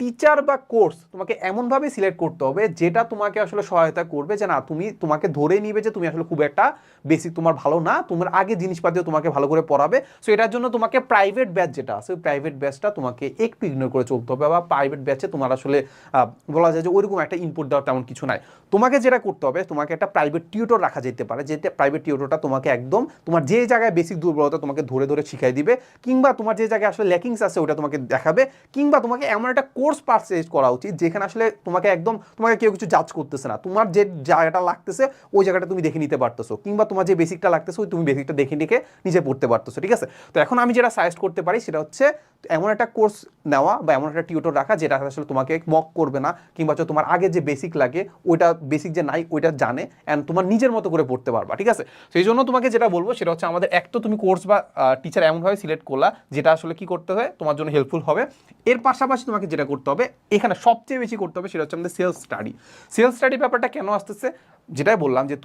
Teacher বা course তোমাকে এমনভাবে সিলেক্ট করতে হবে যেটা তোমাকে আসলে সহায়তা করবে যে না, তুমি, তোমাকে ধরে নিবে যে তুমি আসলে খুব একটা বেসিক তোমার ভালো না, তোমার আগে জিনিসপাতিও তোমাকে ভালো করে পড়াবে। সো এটার জন্য তোমাকে প্রাইভেট ব্যাচ যেটা আছে, ওই প্রাইভেট ব্যাচটা তোমাকে একটু ইগনোর করে চলতে হবে বা প্রাইভেট ব্যাচে তোমার আসলে বলা যায় যে ওইরকম একটা ইনপুট দেওয়ার তেমন কিছু নাই। তোমাকে যেটা করতে হবে, তোমাকে একটা প্রাইভেট টিউটর রাখা যেতে পারে যেটা প্রাইভেট টিউটরটা তোমাকে একদম তোমার যে জায়গায় বেসিক দুর্বলতা তোমাকে ধরে ধরে শিখাই দিবে, কিংবা তোমার যে জায়গায় আসলে ল্যাকিংস আছে ওটা তোমাকে দেখাবে, কিংবা তোমাকে এমন একটা কোর্স পারচেজ করা উচিত, যেখানে আসলে তোমাকে একদম, তোমাকে কেউ কিছু জাজ করতেছে না। তোমার যে জায়গাটা লাগতেছে, ওই জায়গাটা তুমি দেখে নিতে পারতেছো। কিংবা তোমার যে বেসিকটা লাগতেছে, ওই তুমি বেসিকটা দেখে দেখে নিজে পড়তে পারতেছো, ঠিক আছে? তো এখন আমি যেটা সাজেস্ট করতে পারি, সেটা হচ্ছে এমন একটা কোর্স নেওয়া বা এমন একটা টিউটর রাখা, যেটা আসলে তোমাকে মক করবে না, কিংবা হচ্ছে তোমার আগে যে বেসিক লাগে, ওইটা বেসিক যে নাই, ওইটা জানে অ্যান্ড তোমার নিজের মতো করে পড়তে পারবা, ঠিক আছে? সেই জন্য তোমাকে যেটা বলব, সেটা হচ্ছে আমাদের এক তো তুমি কোর্স বা টিচার এমনভাবে সিলেক্ট করলা, যেটা আসলে কি করতে হয়, তোমার জন্য হেল্পফুল হবে। এর পাশাপাশি তোমাকে যেটা করতে হবে। এখানে সবচেয়ে বেশি করতে হবে সেটা হচ্ছে আমাদের সেলস স্টাডি সেলস স্টাডি ব্যাপারটা কেন আসতেছে? যেটাই বললাম যে